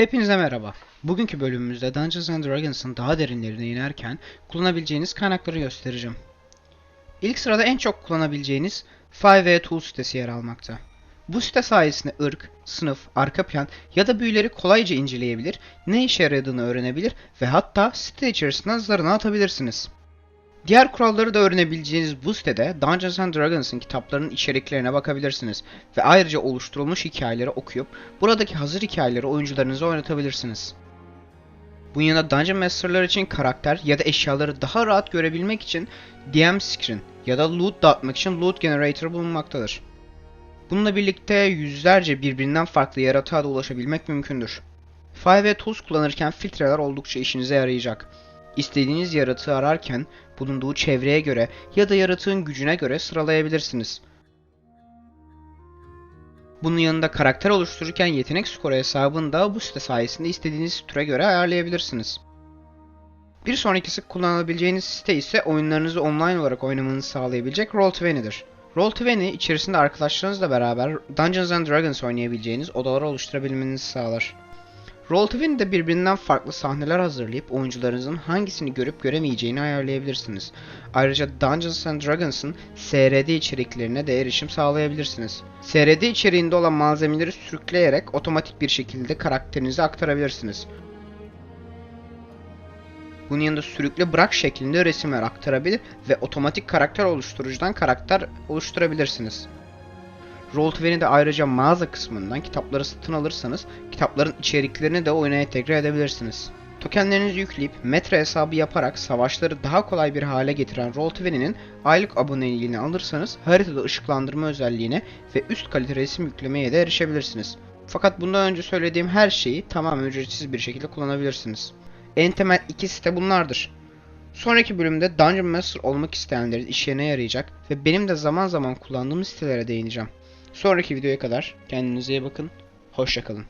Hepinize merhaba. Bugünkü bölümümüzde Dungeons and Dragons'ın daha derinlerine inerken kullanabileceğiniz kaynakları göstereceğim. İlk sırada en çok kullanabileceğiniz 5e Tool sitesi yer almakta. Bu site sayesinde ırk, sınıf, arka plan ya da büyüleri kolayca inceleyebilir, ne işe yaradığını öğrenebilir ve hatta site içerisinden zarına atabilirsiniz. Diğer kuralları da öğrenebileceğiniz bu sitede Dungeons Dragons'ın kitaplarının içeriklerine bakabilirsiniz ve ayrıca oluşturulmuş hikayeleri okuyup buradaki hazır hikayeleri oyuncularınıza oynatabilirsiniz. Bunun yanında Dungeon Master'lar için karakter ya da eşyaları daha rahat görebilmek için DM Screen ya da loot dağıtmak için Loot Generator bulunmaktadır. Bununla birlikte yüzlerce birbirinden farklı yaratığa da ulaşabilmek mümkündür. 5e Tools kullanırken filtreler oldukça işinize yarayacak. İstediğiniz yaratığı ararken bulunduğu çevreye göre ya da yaratığın gücüne göre sıralayabilirsiniz. Bunun yanında karakter oluştururken yetenek skoru hesabını da bu site sayesinde istediğiniz türe göre ayarlayabilirsiniz. Bir sonraki kullanabileceğiniz site ise oyunlarınızı online olarak oynamanızı sağlayabilecek Roll20'dir. Roll20 içerisinde arkadaşlarınızla beraber Dungeons and Dragons oynayabileceğiniz odalar oluşturabilmenizi sağlar. Roll20 de birbirinden farklı sahneler hazırlayıp oyuncularınızın hangisini görüp göremeyeceğini ayarlayabilirsiniz. Ayrıca Dungeons and Dragons'ın SRD içeriklerine de erişim sağlayabilirsiniz. SRD içeriğinde olan malzemeleri sürükleyerek otomatik bir şekilde karakterinize aktarabilirsiniz. Bunun yanında sürükle bırak şeklinde resimler aktarabilir ve otomatik karakter oluşturucudan karakter oluşturabilirsiniz. Roll20'de ayrıca mağaza kısmından kitapları satın alırsanız kitapların içeriklerini de oyuna entegre edebilirsiniz. Tokenlerinizi yükleyip metre hesabı yaparak savaşları daha kolay bir hale getiren Roll20'nin aylık aboneliğini alırsanız haritada ışıklandırma özelliğine ve üst kalite resim yüklemeye de erişebilirsiniz. Fakat bundan önce söylediğim her şeyi tamamen ücretsiz bir şekilde kullanabilirsiniz. En temel iki site bunlardır. Sonraki bölümde Dungeon Master olmak isteyenlerin işine yarayacak ve benim de zaman zaman kullandığım sitelere değineceğim. Sonraki videoya kadar kendinize iyi bakın. Hoşçakalın.